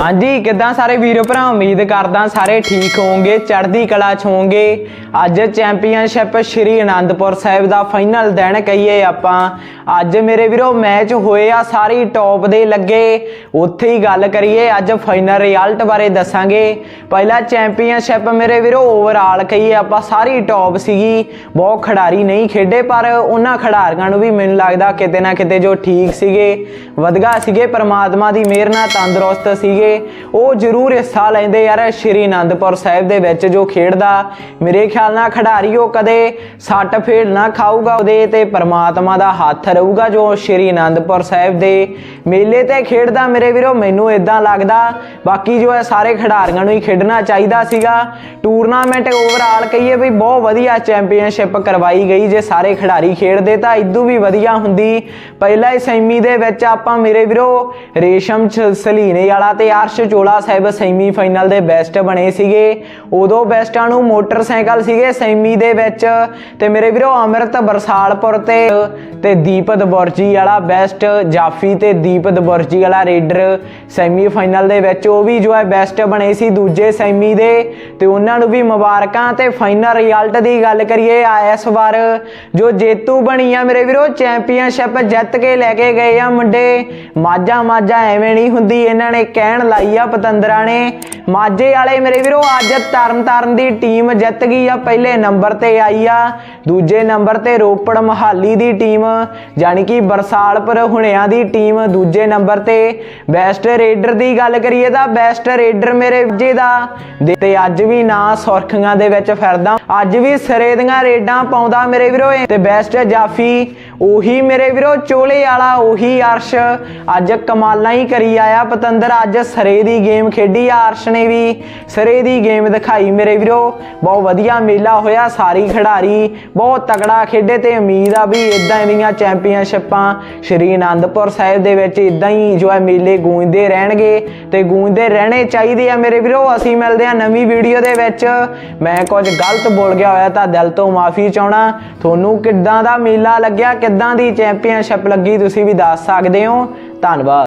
ਹਾਂਜੀ, ਕਿਦਾਂ ਸਾਰੇ ਵੀਰੋ ਭਰਾ ਉਮੀਦ ਕਰਦਾ ਸਾਰੇ ਠੀਕ ਹੋਵੋਗੇ, ਚੜ੍ਹਦੀ ਕਲਾ ਚ ਹੋਵੋਗੇ। ਅੱਜ ਚੈਂਪੀਅਨਸ਼ਿਪ ਸ਼੍ਰੀ ਅਨੰਦਪੁਰ ਸਾਹਿਬ ਦਾ ਫਾਈਨਲ ਦਿਨ ਕਹੀਏ ਆਪਾਂ। ਅੱਜ ਮੇਰੇ ਵੀਰੋ ਮੈਚ ਹੋਏ ਆ ਸਾਰੀ ਟੌਪ ਦੇ ਲੱਗੇ। ਉੱਥੇ ਹੀ ਗੱਲ ਕਰੀਏ, ਅੱਜ ਫਾਈਨਲ ਰਿਜ਼ਲਟ ਬਾਰੇ ਦੱਸਾਂਗੇ। ਪਹਿਲਾ ਚੈਂਪੀਅਨਸ਼ਿਪ ਮੇਰੇ ਵੀਰੋ ਓਵਰਆਲ ਕਹੀਏ ਆਪਾਂ, ਸਾਰੀ ਟੌਪ ਸੀਗੀ। ਬਹੁਤ ਖਿਡਾਰੀ ਨਹੀਂ ਖੇਡੇ, ਪਰ ਉਹਨਾਂ ਖਿਡਾਰੀਆਂ ਨੂੰ ਵੀ ਮੈਨੂੰ ਲੱਗਦਾ ਕਿਤੇ ਨਾ ਕਿਤੇ ਜੋ ਠੀਕ ਸੀਗੇ ਵਧਗਾ ਸੀਗੇ। ਪਰਮਾਤਮਾ ਦੀ ਮਿਹਰ ਨਾਲ ਤੰਦਰੁਸਤ ਸੀਗੇ। ਉਹ ਜ਼ਰੂਰ ਹਿੱਸਾ ਲੈਂਦੇ ਯਾਰ ਸ਼੍ਰੀ ਅਨੰਦਪੁਰ ਸਾਹਿਬ ਦੇ ਵਿੱਚ ਜੋ ਖੇਡਦਾ। ਮੇਰੇ ਖਿਆਲ ਨਾਲ ਖਿਡਾਰੀ ਉਹ ਕਦੇ ਸੱਟ ਫੇੜ ਨਾ ਖਾਊਗਾ ਉਹਦੇ ਤੇ ਪ੍ਰਮਾਤਮਾ ਦਾ ਹੱਥ ਰਹੂਗਾ ਜੋ ਸ਼੍ਰੀ ਅਨੰਦਪੁਰ ਸਾਹਿਬ ਦੇ ਮੇਲੇ ਤੇ ਖੇਡਦਾ। ਮੇਰੇ ਵੀਰੋ, ਮੈਨੂੰ ਇਦਾਂ ਲੱਗਦਾ। ਬਾਕੀ ਜੋ ਹੈ ਸਾਰੇ ਖਿਡਾਰੀਆਂ ਨੂੰ ਹੀ ਖੇਡਣਾ ਚਾਹੀਦਾ ਸੀਗਾ। ਟੂਰਨਾਮੈਂਟ ਓਵਰਆਲ ਕਹੀਏ ਵੀ ਬਹੁਤ ਵਧੀਆ ਚੈਂਪੀਅਨਸ਼ਿਪ ਕਰਵਾਈ ਗਈ ਜੇ ਸਾਰੇ ਖਿਡਾਰੀ ਖੇਡਦੇ ਤਾਂ ਇਦੋਂ ਵੀ ਵਧੀਆ ਹੁੰਦੀ। ਪਹਿਲਾ ਹੀ ਸੈਮੀ ਦੇ ਵਿੱਚ ਆਪਾਂ ਮੇਰੇ ਵੀਰੋ, ਰੇਸ਼ਮ ਸਲੀਨੇ ਵਾਲਾ ਤੇ ਅਰਸ਼ ਚੋਲਾ ਸਾਹਿਬ ਸੈਮੀ ਫਾਈਨਲ ਦੇ ਬੈਸਟ ਬਣੇ ਸੀਗੇ। ਉਦੋਂ ਬੈਸਟਾਂ ਨੂੰ ਮੋਟਰਸਾਈਕਲ ਸੀਗੇ ਸੈਮੀ ਦੇ ਵਿੱਚ। ਤੇ ਮੇਰੇ ਵੀਰੋ, ਅਮਰਤ ਬਰਸਾਲਪੁਰ ਤੇ ਤੇ ਦੀਪਤ ਬੁਰਜੀ ਵਾਲਾ ਬੈਸਟ ਜਾਫੀ ਤੇ ਦੀਪਤ ਬੁਰਜੀ ਵਾਲਾ ਰੇਡਰ ਸੈਮੀ ਦੇ ਵਿੱਚ। ਉਹ ਵੀ ਜੋ ਹੈ ਬੈਸਟ ਬਣੇ ਸੀ ਦੂਜੇ ਸੈਮੀ ਦੇ। ਤੇ ਉਹਨਾਂ ਨੂੰ ਵੀ ਮੁਬਾਰਕਾਂ ਤੇ ਫਾਈਨਲ ਰਿਜ਼ਲਟ ਦੀ ਗੱਲ ਕਰੀਏ ਇਸ ਵਾਰ। ਜੋ ਜੇਤੂ ਬਣੀ ਆ ਮੇਰੇ ਵੀਰੋ ਚੈਂਪੀਅਨਸ਼ਿਪ ਜਿੱਤ ਕੇ ਲੈ ਕੇ ਗਏ ਆ ਮੁੰਡੇ। ਮਾਝਾ ਮਾਝਾ ਐਵੇਂ ਨਹੀਂ ਹੁੰਦੀ, ਇਹਨਾਂ ਨੇ ਕਹਿਣ ਲਾਈ ਆ ਪਤੰਦਰਾਂ ਨੇ। ਮਾਝੇ ਵਾਲੇ ਮੇਰੇ ਵੀਰੋ, ਅੱਜ ਤਰਨ ਦੀ ਟੀਮ ਜਿੱਤ ਗਈ ਆ। ਪਹਿਲੇ ਨੰਬਰ ਤੇ ਆਈ ਆ, ਦੂਜੇ ਨੰਬਰ ਤੇ ਰੋਪੜ ਮਹਾਲੀ ਦੀ ਟੀਮ ਯਾਨੀ ਕਿ ਬਰਸਾਲਪੁਰ ਹੁਣਿਆਂ ਦੀ ਟੀਮ ਦੂਜੇ ਨੰਬਰ ਤੇ। ਬੈਸਟ ਰੇਡਰ ਦੀ ਗੱਲ ਕਰੀਏ ਤਾਂ ਬੈਸਟ ਰੇਡਰ ਮੇਰੇ ਜੇ ਦਾ। ਤੇ ਅੱਜ ਵੀ ਨਾ ਸੁਰਖੀਆਂ ਦੇ ਵਿੱਚ ਫਿਰਦਾ। ਅੱਜ ਵੀ ਸਰੇ ਦੀਆਂ ਰੇਡਾਂ ਪਾਉਂਦਾ ਮੇਰੇ ਵੀਰੋ ਤੇ ਬੈਸਟ ਜਾਫੀ ਉਹੀ ਮੇਰੇ ਵੀਰੋ ਚੋਲੇ ਵਾਲਾ, ਉਹੀ ਅਰਸ਼। ਅੱਜ ਕਮਾਲਾਂ ਹੀ ਕਰੀ ਆਇਆ ਪਤੰਦਰ, ਅੱਜ ਸਰੇ ਦੀ ਗੇਮ ਖੇਡੀ ਆ ਅਰਸ਼ ਨੇ ਵੀ। ਸਰੇ ਦੀ ਗੇਮ ਦਿਖਾਈ ਮੇਰੇ ਵੀਰੋ। ਬਹੁਤ ਵਧੀਆ ਮੇਲਾ ਹੋਇਆ, ਸਾਰੀ ਖਿਡਾਰੀ ਬਹੁਤ ਤਕੜਾ ਖੇਡੇ ਤੇ ਉਮੀਦ ਆ ਵੀ ਇਦਾਂ ਦੀਆਂ ਚੈਂਪੀਅਨਸ਼ਿਪਾਂ ਸ਼੍ਰੀ ਅਨੰਦਪੁਰ ਸਾਹਿਬ ਦੇ ਵਿੱਚ ਇਦਾਂ ਹੀ ਜੋ ਹੈ ਮੇਲੇ ਗੂੰਜਦੇ ਰਹਿਣਗੇ ਤੇ ਗੂੰਜਦੇ ਰਹਿਣੇ ਚਾਹੀਦੇ ਆ ਮੇਰੇ ਵੀਰੋ। ਅਸੀਂ ਮਿਲਦੇ ਆ ਨਵੀਂ ਵੀਡੀਓ ਦੇ ਵਿੱਚ। ਮੈਂ ਕੁਝ ਗਲਤ ਬੋਲ ਗਿਆ ਹੋਇਆ ਤਾਂ ਦਿਲ ਤੋਂ ਮਾਫੀ ਚਾਹਣਾ ਤੁਹਾਨੂੰ ਕਿੱਦਾਂ ਦਾ ਮੇਲਾ ਲੱਗਿਆ ਕਿੱਦਾਂ ਦੀ ਚੈਂਪੀਅਨਸ਼ਿਪ ਲੱਗੀ ਤੁਸੀਂ ਵੀ ਦੱਸ ਸਕਦੇ ਹੋ। ਧੰਨਵਾਦ।